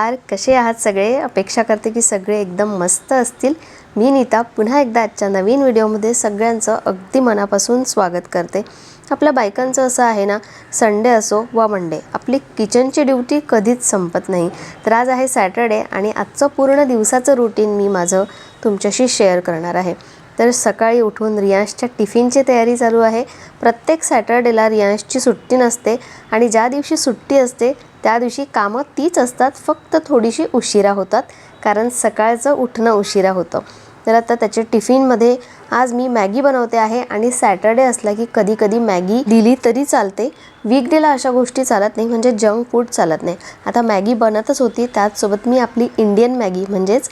नमस्कार. कसे आहात सगळे? अपेक्षा करते की सगळे एकदम मस्त असतील. मी नीता पुन्हा एकदा आजच्या नवीन व्हिडिओमध्ये सगळ्यांचं अगदी मनापासून स्वागत करते. आपल्या बायकांचं असं आहे ना संडे असो वा मंडे आपली किचनची ड्युटी कधीच संपत नाही. तर आज आहे सॅटर्डे आणि आजचं पूर्ण दिवसाचं रुटीन मी माझं तुमच्याशी शेअर करणार आहे. तर सकाळी उठून रियांशच्या टिफिनची तयारी चालू आहे. प्रत्येक सॅटर्डेला रियांशची सुट्टी नसते आणि ज्या दिवशी सुट्टी असते त्या दिवशी कामं तीच असतात फक्त थोडीशी उशिरा होतात कारण सकाळचं उठणं उशिरा होतं. तर आता त्याच्या टिफिनमध्ये आज मी मॅगी बनवते आहे आणि सॅटर्डे असला की कधी कधी मॅगी दिली तरी चालते. वीकडेला अशा गोष्टी चालत नाही म्हणजे जंक फूड चालत नाही. आता मॅगी बनतच होती त्याचसोबत मी आपली इंडियन मॅगी म्हणजेच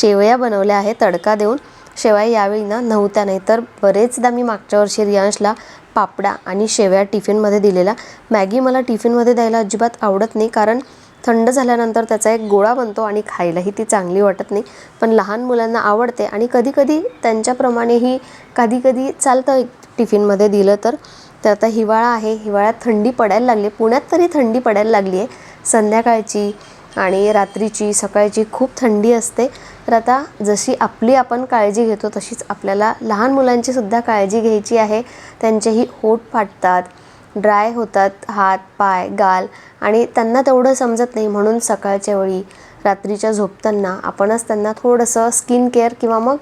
शेवया बनवल्या आहे तडका देऊन. शेवया यावेळी ना नव्हत्या नाही तर बरेचदा मी मागच्या वर्षी रियांशला पापडा आणि शेवया टिफिनमध्ये दिलेला. मॅगी मला टिफिनमध्ये द्यायला अजिबात आवडत नाही कारण थंड झाल्यानंतर त्याचा एक गोळा बनतो आणि खायलाही ती चांगली वाटत नाही. पण लहान मुलांना आवडते आणि कधीकधी त्यांच्याप्रमाणेही कधीकधी चालतं टिफिनमध्ये दिलं तर. तर आता हिवाळा आहे हिवाळ्यात थंडी पडायला लागली पुण्यात तरी थंडी पडायला लागली आहे. संध्याकाळची आणि रात्रीची सकाळची खूप थंडी असते. तर आता जशी आपली आपण काळजी घेतो तशीच आपल्याला लहान मुलांची सुद्धा काळजी घ्यायची आहे. त्यांचेही होठ फाटतात ड्राय होतात हात पाय गाल आणि त्यांना तेवढं समजत नाही. म्हणून सकाळच्या वेळी रात्रीच्या झोपताना आपणच त्यांना थोडंसं स्किन केअर किंवा मग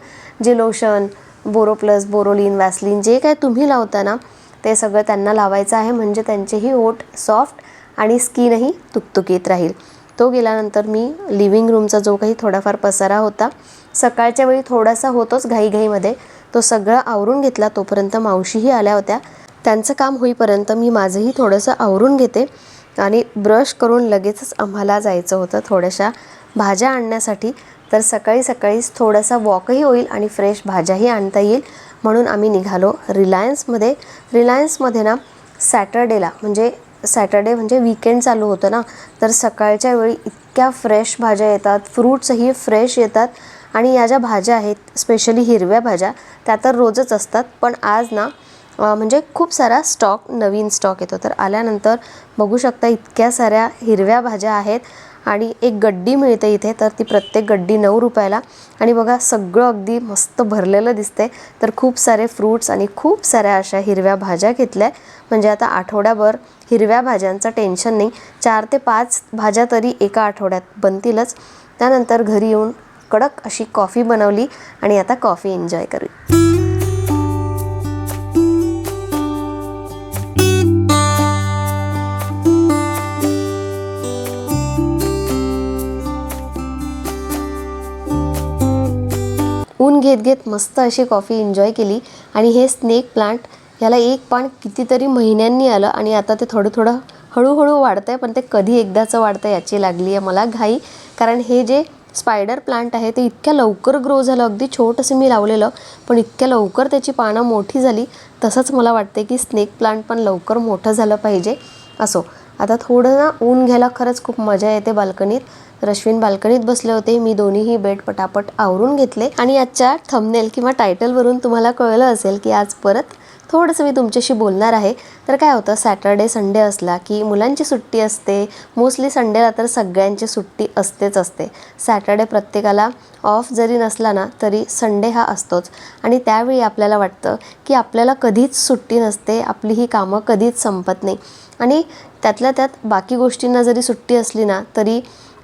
जे लोशन बोरोप्लस बोरोलिन वॅसलिन जे काय तुम्ही लावता ना ते सगळं त्यांना लावायचं आहे. म्हणजे त्यांचेही ओठ सॉफ्ट आणि स्किनही तुकतुकीत राहील. तो गेल्यानंतर मी लिव्हिंग रूमचा जो काही थोडाफार पसारा होता सकाळच्या वेळी थोडासा होतोच घाईघाईमध्ये. तो सगळा आवरून घेतला तोपर्यंत मावशीही आल्या होत्या. त्यांचं काम होईपर्यंत मी माझंही थोडंसं आवरून घेते आणि ब्रश करून लगेचच आम्हाला जायचं होतं थोड्याशा भाज्या आणण्यासाठी. तर सकाळी सकाळीच थोडासा वॉकही होईल आणि फ्रेश भाज्याही आणता येईल म्हणून आम्ही निघालो रिलायन्समध्ये रिलायन्समध्ये ना सॅटर्डेला म्हणजे सॅटर्डे म्हणजे विकेंड चालू होतं ना तर सकाळच्या वेळी इतक्या फ्रेश भाज्या येतात फ्रूट्सही फ्रेश येतात आणि या ज्या भाज्या आहेत स्पेशली हिरव्या भाज्या त्या तर रोजच असतात. पण आज ना म्हणजे खूप सारा स्टॉक नवीन स्टॉक येतो. तर आल्यानंतर बघू शकता इतक्या साऱ्या हिरव्या भाज्या आहेत. आणि एक गड्डी मिळते इथे तर ती प्रत्येक गड्डी नऊ रुपयाला. आणि बघा सगळं अगदी मस्त भरलेलं दिसते तर खूप सारे फ्रूट्स आणि खूप साऱ्या अशा हिरव्या भाज्या घेतल्या म्हणजे आता आठवड्याभर हिरव्या भाज्यांचं टेन्शन नाही. चार ते पाच भाज्या तरी एका आठवड्यात बनतीलच. त्यानंतर घरी येऊन कडक अशी कॉफी बनवली आणि आता कॉफी एन्जॉय करू घेत घेत मस्त अशी कॉफी एन्जॉय केली. आणि हे स्नेक प्लांट ह्याला एक पान कितीतरी महिन्यांनी आलं आणि आता ते थोडं थोडं हळूहळू वाढतं आहे पण ते कधी एकदाचं वाढतं याची लागली आहे मला घाई. कारण हे जे स्पायडर प्लांट आहे ते इतक्या लवकर ग्रो झालं. अगदी छोटंसं मी लावलेलं पण इतक्या लवकर त्याची पानं मोठी झाली. तसंच मला वाटते की स्नेक प्लांट पण लवकर मोठं झालं पाहिजे. असो. आता थोडं ना ऊन घ्यायला खरंच खूप मजा येते बाल्कनीत. तर अश्विन बाल्कनीत बसले होते. मी दोन्हीही बेड पटापट आवरून घेतले. आणि आजच्या थंबनेल किंवा टायटलवरून तुम्हाला कळलं असेल की आज परत थोडंसं मी तुमच्याशी बोलणार आहे. तर काय होतं सॅटर्डे संडे असला की मुलांची सुट्टी असते. मोस्टली संडेला तर सगळ्यांची सुट्टी असतेच असते. सॅटर्डे प्रत्येकाला ऑफ जरी नसला ना तरी संडे हा असतोच. आणि त्यावेळी आपल्याला वाटतं की आपल्याला कधीच सुट्टी नसते. आपली ही कामं कधीच संपत नाही. आणि त्यातल्या त्यात बाकी गोष्टींना जरी सुट्टी असली ना तरी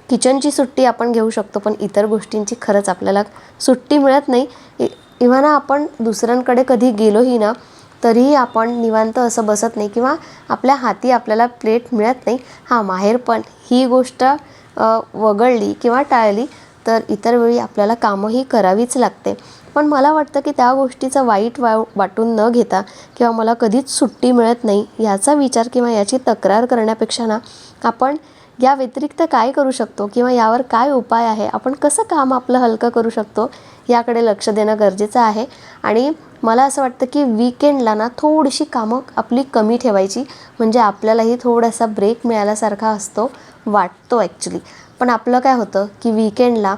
किचनची सुट्टी आपण घेऊ शकतो पण इतर गोष्टींची खरंच आपल्याला सुट्टी मिळत नाही. इ इव्हन आपण दुसऱ्यांकडे कधी गेलोही ना तरीही आपण निवांत असं बसत नाही किंवा आपल्या हाती आपल्याला प्लेट मिळत नाही. हां माहेर पण ही गोष्ट वगळली किंवा टाळली तर इतर वेळी आपल्याला कामंही करावीच लागते. पण मला वाटतं की त्या गोष्टीचं वाईट वा वाटून न घेता किंवा मला कधीच सुट्टी मिळत नाही याचा विचार किंवा याची तक्रार करण्यापेक्षा ना आपण या व्यतिरिक्त काय करू शकतो किंवा यावर काय उपाय आहे? आपण कसं काम आपलं हलकं करू शकतो याकडे लक्ष देणं गरजेचं आहे. आणि मला असं वाटतं की विकेंडला ना थोडीशी कामं आपली कमी ठेवायची. म्हणजे आपल्यालाही थोडासा ब्रेक मिळाल्यासारखा असतो वाटतो ॲक्च्युली पण आपलं काय होतं की विकेंडला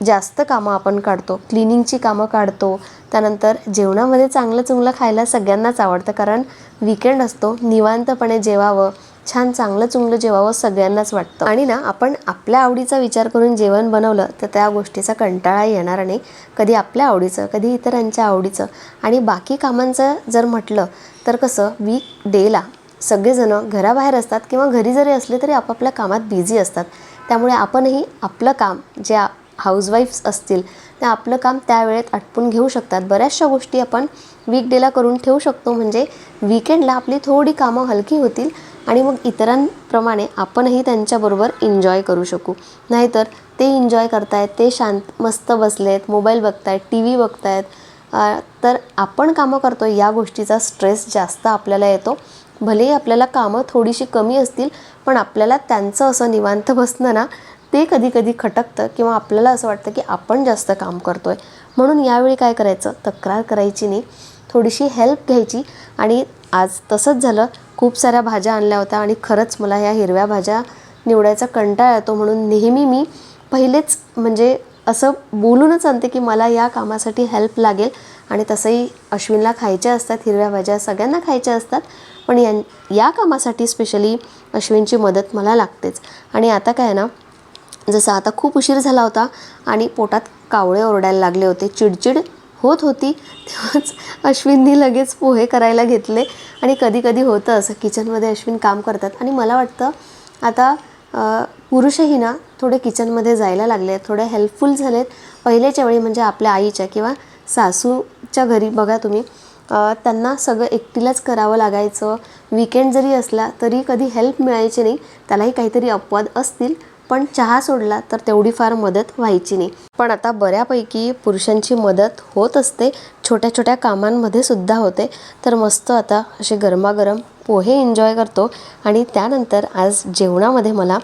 जास्त कामं आपण काढतो. क्लिनिंगची कामं काढतो. त्यानंतर जेवणामध्ये चांगलं चुंगलं खायला सगळ्यांनाच आवडतं. कारण विकेंड असतो. निवांतपणे जेवावं. छान चांगलं चुंगलं जेवावं सगळ्यांनाच वाटतं. आणि ना आपण आपल्या आवडीचा विचार करून जेवण बनवलं तर त्या गोष्टीचा कंटाळा येणार नाही. कधी आपल्या आवडीचं कधी इतरांच्या आवडीचं. आणि बाकी कामांचं जर म्हटलं तर कसं वीक डेला सगळेजणं घराबाहेर असतात किंवा घरी जरी असले तरी आपापल्या कामात बिझी असतात. त्यामुळे आपणही आपलं काम जे हाऊसवाईफ्स असतील त्या आपलं काम त्यावेळेत आटपून घेऊ शकतात. बऱ्याचशा गोष्टी आपण वीकडेला करून ठेवू शकतो. म्हणजे विकेंडला आपली थोडी कामं हलकी होतील आणि मग इतरांप्रमाणे आपणही त्यांच्याबरोबर एन्जॉय करू शकू. नाहीतर ते एन्जॉय करतायत ते शांत मस्त बसलेत मोबाईल बघतायत टी व्ही बघतायत तर आपण कामं करतो या गोष्टीचा स्ट्रेस जास्त आपल्याला येतो. भलेही आपल्याला कामं थोडीशी कमी असतील पण आपल्याला त्यांचं असं निवांत बसणं ना ते कधी कधी खटकतं किंवा आपल्याला असं वाटतं की आपण जास्त काम करतो आहे म्हणून यावेळी काय करायचं? तक्रार करायची नाही. थोडीशी हेल्प घ्यायची. आणि आज तसंच झालं. खूप साऱ्या भाज्या आणल्या होत्या आणि खरंच मला ह्या हिरव्या भाज्या निवडायचा कंटाळा येतो म्हणून नेहमी मी पहिलेच म्हणजे असं बोलूनच आणते की मला या कामासाठी हेल्प लागेल. आणि तसंही अश्विनला खायच्या असतात हिरव्या भाज्या सगळ्यांना खायच्या असतात. पण या या कामासाठी स्पेशली अश्विनची मदत मला लागतेच. आणि आता काय आहे ना जसं आता खूप उशीर झाला होता आणि पोटात कावळे ओरडायला लागले होते. चिडचिड होत होती. तेव्हाच अश्विननी लगेच पोहे करायला घेतले आणि कधी कधी होतं असं किचनमध्ये अश्विन काम करतात. आणि मला वाटतं आता पुरुषही ना थोडे किचनमध्ये जायला लागले आहेत थोडे हेल्पफुल झाले आहेत पहिलेच्या वेळी म्हणजे आपल्या आईच्या किंवा सासूच्या घरी बघा तुम्ही त्यांना सगळं एकटीलाच करावं लागायचं. विकेंड जरी असला तरी कधी हेल्प मिळायची नाही. त्यालाही काहीतरी अपवाद असतील. पण चहा सोडला तर तेवढी फार मदत व्हायची नाही. पण आता बऱ्यापैकी पुरुषांची मदत होत असते. छोट्या छोट्या कामांमध्ये सुद्धा होते. तर मस्त आता असे गरमागरम पोहे एन्जॉय करतो. आणि त्यानंतर आज जेवणामध्ये मला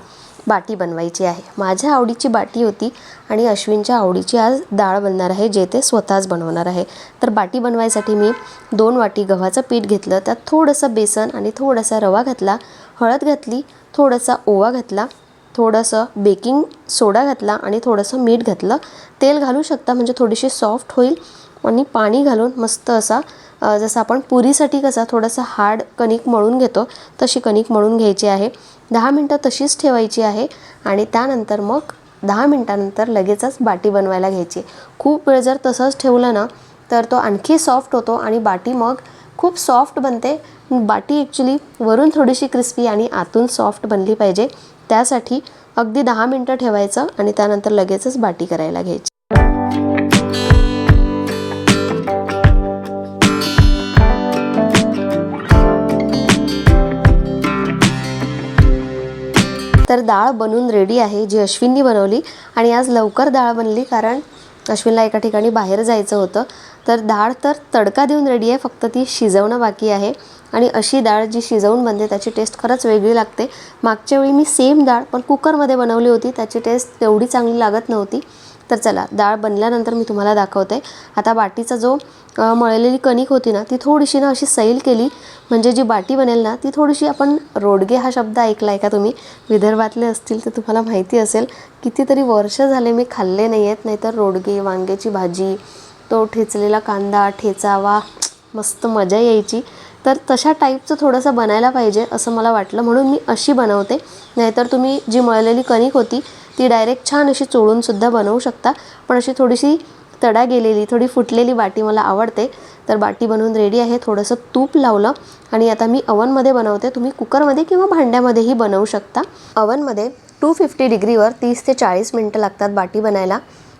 बाटी बनवायची आहे. माझ्या आवडीची बाटी होती आणि अश्विनच्या आवडीची आज डाळ बनणार आहे जे ते स्वतःच बनवणार आहे. तर बाटी बनवायसाठी मी दोन वाटी गव्हाचं पीठ घेतलं. त्यात थोडंसं बेसन आणि थोडासा रवा घातला हळद घातली थोडासा ओवा घातला थोडंसं बेकिंग सोडा घातला आणि थोडंसं मीठ घातलं. तेल घालू शकता म्हणजे थोडीशी सॉफ्ट होईल. आणि पाणी घालून मस्त असा जसं आपण पुरीसाठी कसा थोडंसं हार्ड कणिक मळून घेतो तशी कणिक मळून घ्यायची आहे. दहा मिनटं तशीच ठेवायची आहे आणि त्यानंतर मग दहा मिनटानंतर लगेचच बाटी बनवायला घ्यायची. खूप वेळ जर तसंच ठेवलं ना तर तो आणखी सॉफ्ट होतो आणि बाटी मग खूप सॉफ्ट बनते. बाटी ॲक्च्युली वरून थोडीशी क्रिस्पी आणि आतून सॉफ्ट बनली पाहिजे. त्यासाठी अगदी दहा मिनटं ठेवायचं आणि त्यानंतर लगेचच बाटी करायला घ्यायची. तर डाळ बनून रेडी आहे जी अश्विननी बनवली. आणि आज लवकर डाळ बनली कारण अश्विनला एका ठिकाणी बाहेर जायचं होतं. तर डाळ तर तडका देऊन रेडी आहे फक्त ती शिजवणं बाकी आहे. आणि अशी डाळ जी शिजवून बनते त्याची टेस्ट खरंच वेगळी लागते. मागच्या वेळी मी सेम डाळ पण कुकरमध्ये बनवली होती त्याची टेस्ट तेवढी चांगली लागत नव्हती. तर चला डाळ बनल्यानंतर मी तुम्हाला दाखवते. आता बाटीचा जो मळलेली कणिक होती ना ती थोडीशी ना अशी सैल केली. म्हणजे जी बाटी बनेल ना ती थोडीशी आपण रोडगे हा शब्द ऐकला आहे का तुम्ही? विदर्भातले असतील तर तुम्हाला माहिती असेल. कितीतरी वर्ष झाले मी खाल्ले नाही आहेत नाहीतर रोडगे वांग्याची भाजी तो ठेचलेला कांदा ठेचावा मस्त मजा यायची. तर तशा टाईपचं थोडंसं बनायला पाहिजे असं मला वाटलं. म्हणून मी अशी बनवते. नाहीतर तुम्ही जी मळलेली कणिक होती ती डायरेक्ट छान अशी चोळूनसुद्धा बनवू शकता. पण अशी थोडीशी तडा गेलेली थोडी फुटलेली बाटी मला आवडते. तर बाटी बनवून रेडी आहे. थोडंसं तूप लावलं आणि आता मी अवनमध्ये बनवते. तुम्ही कुकरमध्ये किंवा भांड्यामध्येही बनवू शकता. अवनमध्ये टू फिफ्टी डिग्रीवर तीस ते चाळीस मिनटं लागतात बाटी बनायला.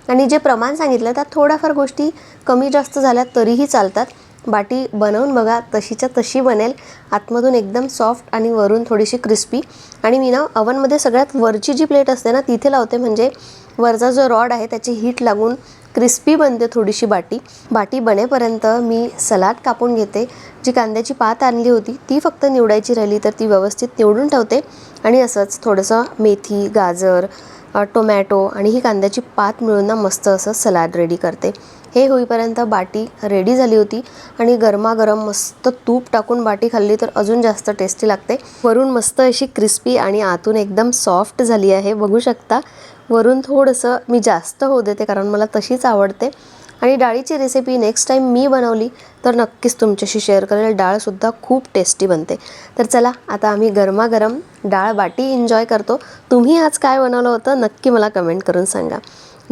आणि जे प्रमाण सांगितलं त्यात थोड्याफार गोष्टी कमी जास्त झाल्या तरीही चालतात. बाटी बनवून बघा तशीच्या तशी बनेल. आतमधून एकदम सॉफ्ट आणि वरून थोडीशी क्रिस्पी आणि मी ना अवनमध्ये सगळ्यात वरची जी प्लेट असते ना तिथे लावते. म्हणजे वरचा जो रॉड आहे त्याची हीट लागून क्रिस्पी बनते थोडीशी बाटी. बाटी बनेपर्यंत मी सलाड कापून घेते. जी कांद्याची पात आणली होती ती फक्त निवडायची राहिली तर ती व्यवस्थित निवडून ठेवते. आणि असंच थोडंसं मेथी गाजर टोमॅटो आणि ही कांद्याची पात मिळून ना मस्त असं सलाड रेडी करते. हे होईपर्यंत बाटी रेडी झाली होती आणि गरमागरम मस्त तूप टाकून बाटी खाल्ली तर अजून जास्त टेस्टी लागते. वरून मस्त अशी क्रिस्पी आणि आतून एकदम सॉफ्ट झाली आहे. बघू शकता वरून थोडंसं मी जास्त होऊ देते कारण मला तशीच आवडते. आणि डाळीची रेसिपी नेक्स्ट टाईम मी बनवली तर नक्कीच तुमच्याशी शेअर करेल. डाळसुद्धा खूप टेस्टी बनते. तर चला आता आम्ही गरमागरम डाळ बाटी एन्जॉय करतो. तुम्ही आज काय बनवलं होतं नक्की मला कमेंट करून सांगा.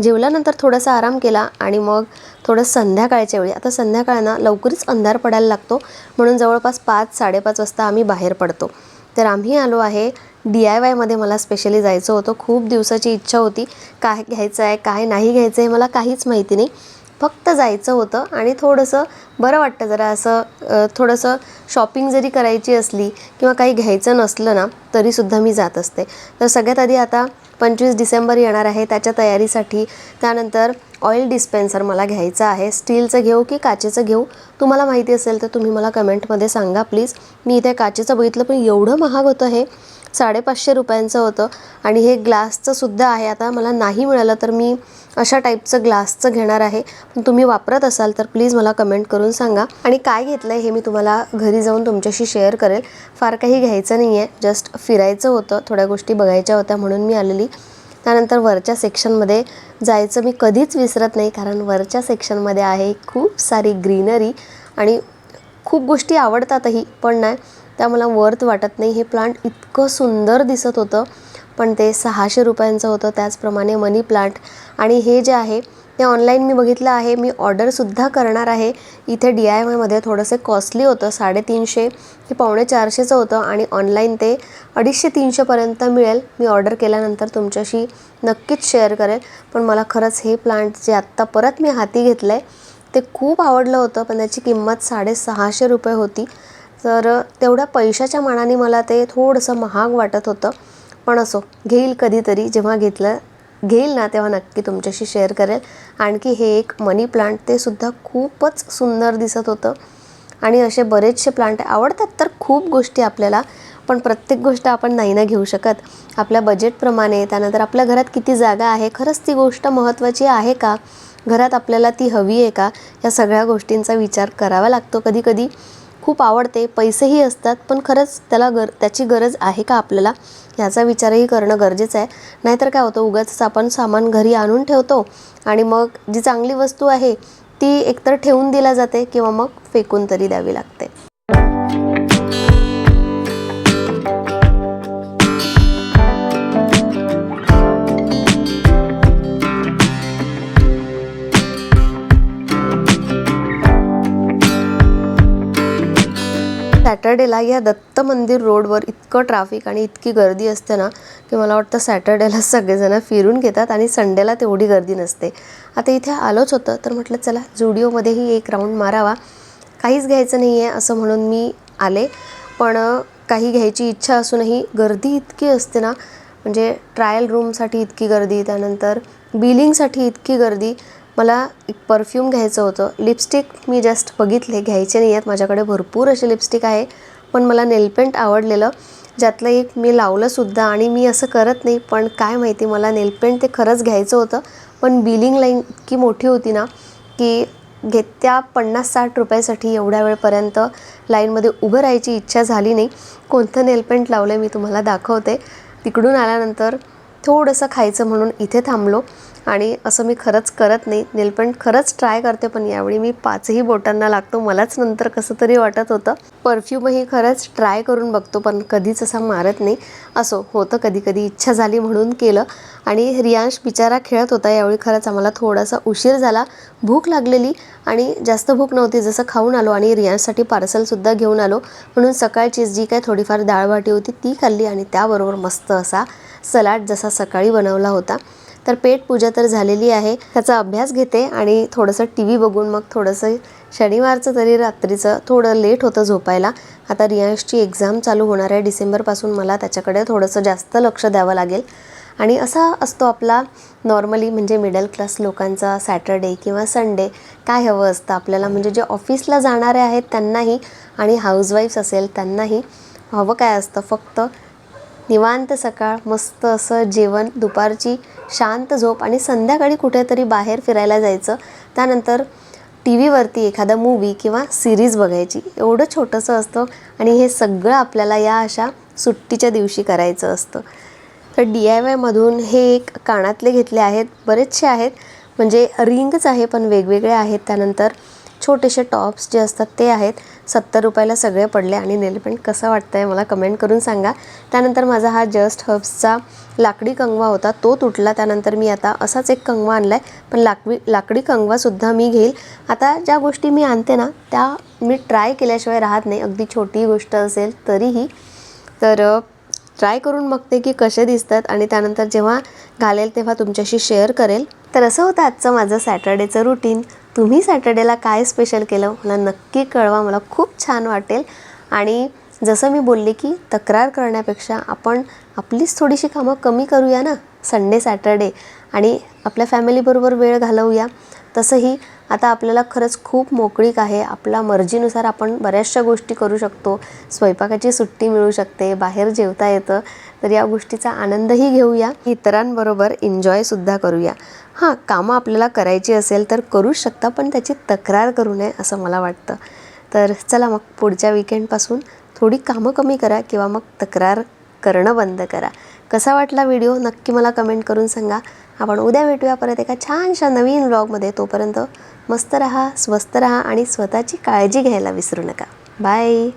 जेवल्यानंतर थोडासा आराम केला आणि मग थोडं संध्याकाळच्या वेळी. आता संध्याकाळ ना लवकरच अंधार पडायला लागतो. म्हणून जवळपास पाच साडेपाच वाजता आम्ही बाहेर पडतो. तर आम्ही आलो आहे डी आय वायमध्ये मला स्पेशली जायचं होतं. खूप दिवसाची इच्छा होती. काय घ्यायचं आहे काय नाही घ्यायचं आहे मला काहीच माहिती नाही. फक्त जायचं होतं आणि थोडंसं बरं वाटतं जरा असं थोडंसं शॉपिंग जरी करायची असली किंवा काही घ्यायचं नसलं ना तरीसुद्धा मी जात असते. तर सगळ्यात आधी आता पंचवीस डिसेंबर येणार आहे त्याच्या तयारीसाठी त्यानंतर ऑइल डिस्पेन्सर मला घ्यायचं आहे. स्टीलचं घेऊ की काचेचं घेऊ? तुम्हाला माहिती असेल तर तुम्ही मला कमेंटमध्ये सांगा प्लीज. मी इथे काचेचं बघितलं पण एवढं महाग होतं हे. साडेपाचशे रुपयांचं होतं. आणि हे ग्लासचं सुद्धा आहे आता मला नाही मिळालं तर मी अशा टाईपचं ग्लासचं घेणार आहे. पण तुम्ही वापरत असाल तर प्लीज मला कमेंट करून सांगा. आणि काय घेतलं आहे हे मी तुम्हाला घरी जाऊन तुमच्याशी शेअर करेल. फार काही घ्यायचं नाही आहे जस्ट फिरायचं होतं. थोड्या गोष्टी बघायच्या होत्या म्हणून मी आलेली. त्यानंतर वरच्या सेक्शनमध्ये जायचं मी कधीच विसरत नाही. कारण वरच्या सेक्शनमध्ये आहे खूप सारी ग्रीनरी आणि खूप गोष्टी आवडतातही. पण नाही त्या मला वर्थ वाटत नाही. हे प्लांट इतकं सुंदर दिसत होतं. पण ते सहाशे रुपयांचं होतं त्याचप्रमाणे मनी प्लांट. आणि हे जे आहे ते ऑनलाईन मी बघितलं आहे मी ऑर्डरसुद्धा करणार आहे. इथे डी आय वायमध्ये थोडंसं कॉस्टली होतं साडेतीनशे ते पावणे चारशेचं होतं आणि ऑनलाईन ते अडीचशे तीनशेपर्यंत मिळेल. मी ऑर्डर केल्यानंतर तुमच्याशी नक्कीच शेअर करेल. पण मला खरंच हे प्लांट जे आत्ता परत मी हाती घेतलं आहे ते खूप आवडलं होतं पण त्याची किंमत साडेसहाशे रुपये होती. तर तेवढ्या पैशाच्या मानाने मला ते थोडंसं महाग वाटत होतं. पण असो घेईल कधीतरी जेव्हा घेतलं घेईल ना तेव्हा नक्की तुमच्याशी शेअर करेल. आणखी हे एक मनी प्लांट ते सुद्धा खूपच सुंदर दिसत होतं. आणि असे बरेचसे प्लांट आवडतात तर खूप गोष्टी आपल्याला पण प्रत्येक गोष्ट आपण नाही ना घेऊ शकत. आपल्या बजेटप्रमाणे त्यानंतर आपल्या घरात किती जागा आहे खरंच ती गोष्ट महत्त्वाची आहे का? घरात आपल्याला ती हवी आहे का? या सगळ्या गोष्टींचा विचार करावा लागतो कधी कधी खूप आवडते पैसेही असतात पण खरंच त्याला गर त्याची गरज आहे का आपल्याला? ह्याचा विचारही करणं गरजेचं आहे. नाहीतर काय होतं उगाच आपण सामान घरी आणून ठेवतो आणि मग जी चांगली वस्तू आहे ती एकतर ठेवून दिली जाते किंवा मग फेकून तरी द्यावी लागते. सॅटर्डेला या दत्त मंदिर रोडवर इतकं ट्रॅफिक आणि इतकी गर्दी असते ना की मला वाटतं सॅटर्डेला सगळेजणं फिरून घेतात आणि संडेला तेवढी गर्दी नसते. आता इथे आलोच होतं तर म्हटलं चला जुडिओमध्येही एक राऊंड मारावा. काहीच घ्यायचं नाही आहे असं म्हणून मी आले. पण काही घ्यायची इच्छा असूनही गर्दी इतकी असते ना म्हणजे ट्रायल रूमसाठी इतकी गर्दी त्यानंतर बिलिंगसाठी इतकी गर्दी मला एक परफ्यूम घ्यायचं होतं. लिपस्टिक मी जस्ट बघितले घ्यायचे नाही आहेत. माझ्याकडे भरपूर असे लिपस्टिक आहे. पण मला नेलपेंट आवडलेलं. ज्यातलं एक मी लावलंसुद्धा आणि मी असं करत नाही. पण काय माहिती मला नेलपेंट ते खरंच घ्यायचं होतं. पण बिलिंग लाईन इतकी मोठी होती ना की घेत्या पन्नास साठ रुपयासाठी एवढ्या वेळपर्यंत लाईनमध्ये उभं राहायची इच्छा झाली नाही. कोणतं नेलपेंट लावलं आहे मी तुम्हाला दाखवते. तिकडून आल्यानंतर थोडंसं खायचं म्हणून इथे थांबलो. आणि असं मी खरंच करत नाही. नेलपेंट खरंच ट्राय करते पण यावेळी मी पाचही बोटांना लागतो. मलाच नंतर कसं तरी वाटत होतं. परफ्यूमही खरंच ट्राय करून बघतो पण कधीच असा मारत नाही. असो होतं कधी कधी इच्छा झाली म्हणून केलं. आणि रियांश बिचारा खेळत होता. यावेळी खरंच आम्हाला थोडासा उशीर झाला. भूक लागलेली आणि जास्त भूक नव्हती जसं खाऊन आलो आणि रियांशसाठी पार्सलसुद्धा घेऊन आलो. म्हणून सकाळची जी काय थोडीफार डाळबाटी होती ती खाल्ली आणि त्याबरोबर मस्त असा सलाड जसा सकाळी बनवला होता. तर पेट पूजा तर झालेली आहे. त्याचा अभ्यास घेते आणि थोडंसं टी व्ही बघून मग थोडंसं शनिवारचं तरी रात्रीचं थोडं लेट होतं झोपायला. आता रियांशची एक्झाम चालू होणार आहे. डिसेंबरपासून मला त्याच्याकडे थोडंसं जास्त लक्ष द्यावं लागेल. आणि असा असतो आपला नॉर्मली म्हणजे मिडल क्लास लोकांचा सॅटर्डे किंवा संडे काय हवं असतं आपल्याला? म्हणजे जे ऑफिसला जाणारे आहेत त्यांनाही आणि हाऊसवाईफ्स असेल त्यांनाही हवं काय असतं? फक्त निवांत सकाळ मस्त असं जेवण दुपारची शांत झोप आणि संध्याकाळी कुठेतरी बाहेर फिरायला जायचं. त्यानंतर टी व्हीवरती एखादा मूवी किंवा सिरीज बघायची. एवढं छोटंसं असतं आणि हे सगळं आपल्याला या अशा सुट्टीच्या दिवशी करायचं असतं. तर डी आय वायमधून हे एक कानातले घेतले आहेत. बरेचसे आहेत. म्हणजे रिंगच आहे पण वेगवेगळे आहेत. त्यानंतर छोटेसे टॉप्स जे असतात ते आहेत. सत्तर रुपयाला सगळे पडले आणि नेलपेंट कसं वाटतं आहे मला कमेंट करून सांगा. त्यानंतर माझा हा जस्ट हब्सचा लाकडी कंगवा होता तो तुटला. त्यानंतर मी आता असाच एक कंगवा आणला आहे पण लाकडी लाकडी कंगवासुद्धा मी घेईल. आता ज्या गोष्टी मी आणते ना त्या मी ट्राय केल्याशिवाय राहत नाही. अगदी छोटी गोष्ट असेल तरीही. तर ट्राय करून बघते की कसे दिसतात आणि त्यानंतर जेव्हा घालेल तेव्हा तुमच्याशी शेअर करेल. तर असं होतं आजचं माझं सॅटर्डेचं रुटीन. तुम्ही सॅटर्डेला काय स्पेशल केलं मला नक्की कळवा मला खूप छान वाटेल. आणि जसं मी बोलले की तक्रार करण्यापेक्षा आपण आपलीच थोडीशी कामं कमी करूया ना संडे सॅटर्डे. आणि आपल्या फॅमिलीबरोबर वेळ घालवूया. तसंही आता आपल्याला खरंच खूप मोकळीक आहे. आपल्या मर्जीनुसार आपण बऱ्याचशा गोष्टी करू शकतो. स्वयंपाकाची सुट्टी मिळू शकते बाहेर जेवता येतं. तर या गोष्टीचा आनंदही घेऊया. इतरांबरोबर एन्जॉयसुद्धा करूया. हां कामं आपल्याला करायची असेल तर करूच शकता पण त्याची तक्रार करू नये असं मला वाटतं. तर चला मग पुढच्या विकेंडपासून थोडी कामं कमी करा किंवा मग तक्रार करणं बंद करा. कसा वाटला व्हिडिओ नक्की मला कमेंट करून सांगा. आपण उद्या भेटूया परत एका छानशा नवीन व्लॉगमध्ये तोपर्यंत मस्त रहा स्वस्त रहा आणि स्वतःची काळजी घ्यायला विसरू नका. बाय